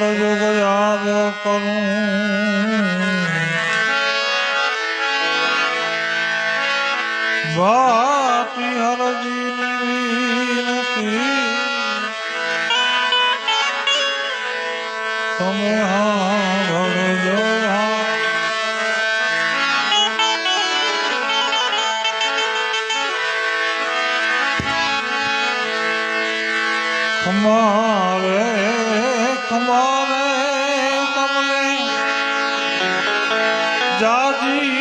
કળયુગ યાદ કરું ભાતી હરજીની વિનતી તમે હા ભળજો ખમારે ਰਾਜੀ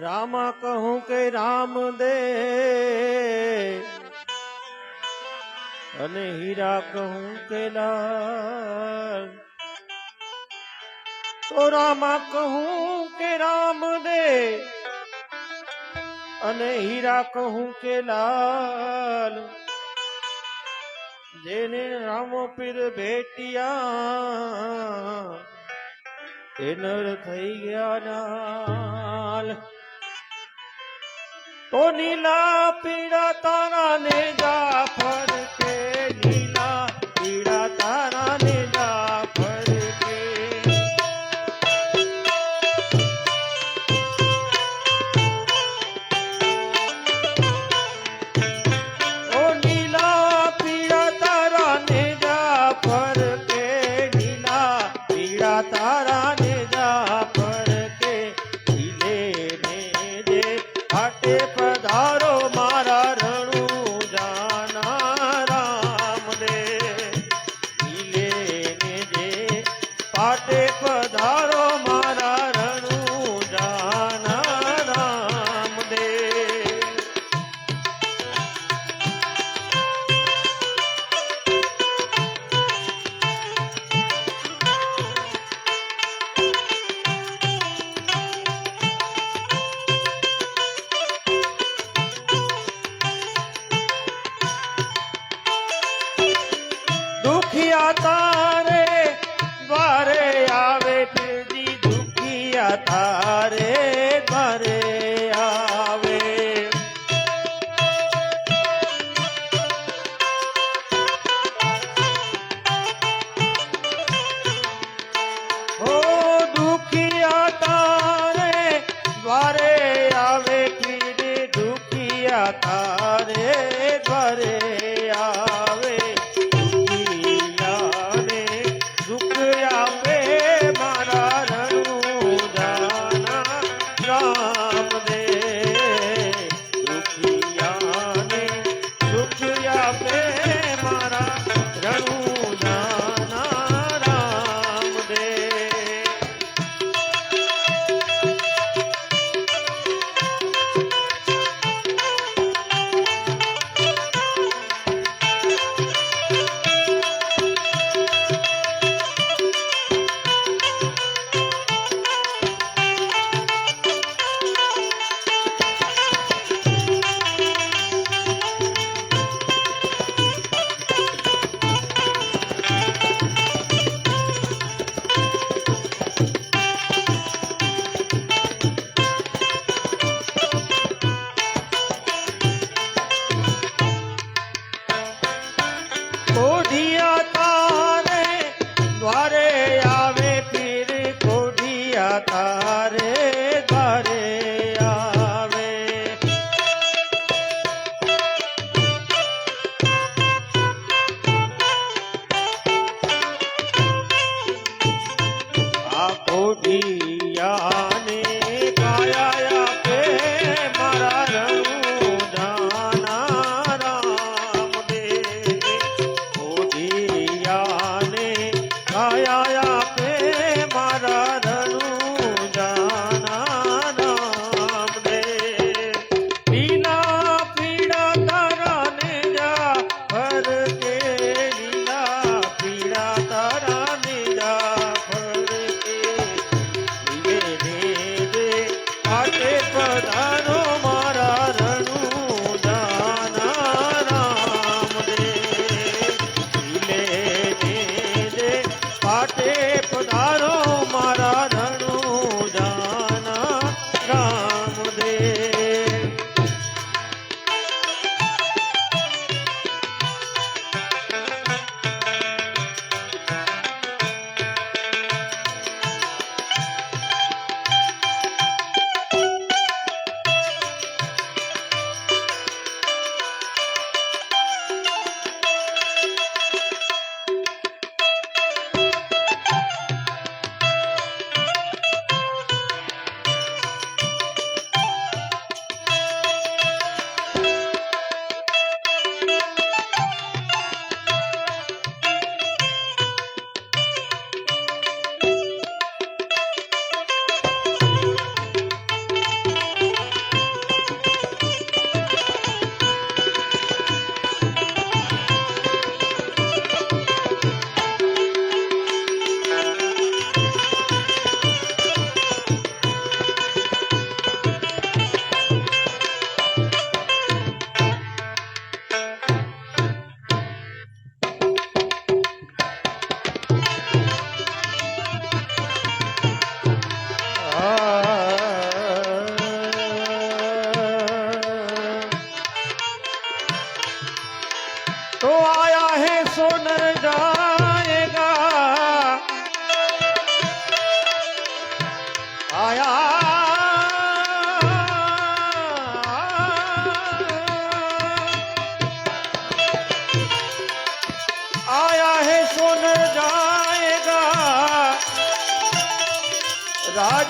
રામા કહું કે રામ દે. અને હીરા કહું કે લાલ. તો રામા કહું કે રામ દે. અને હીરા કહું કે લાલ. જેને રામ પીર ભેટિયા, એ નર થઈ ગયા નાલ તો નીલા પીડા તારા ને જાફર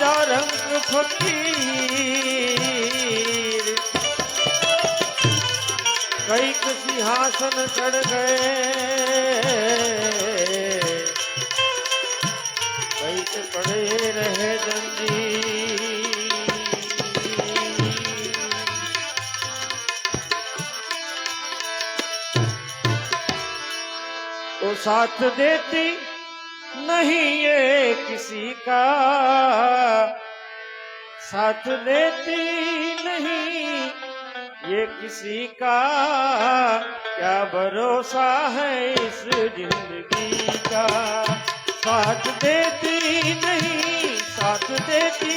राजा रंग फकीर कईक सिंहासन चढ़ गए। कईक पड़े रहे जंजीर। तो साथ देती नहीं किसी का साथ देती नहीं। ये किसी का क्या भरोसा है इस ज़िंदगी का? साथ देती नहीं, साथ देती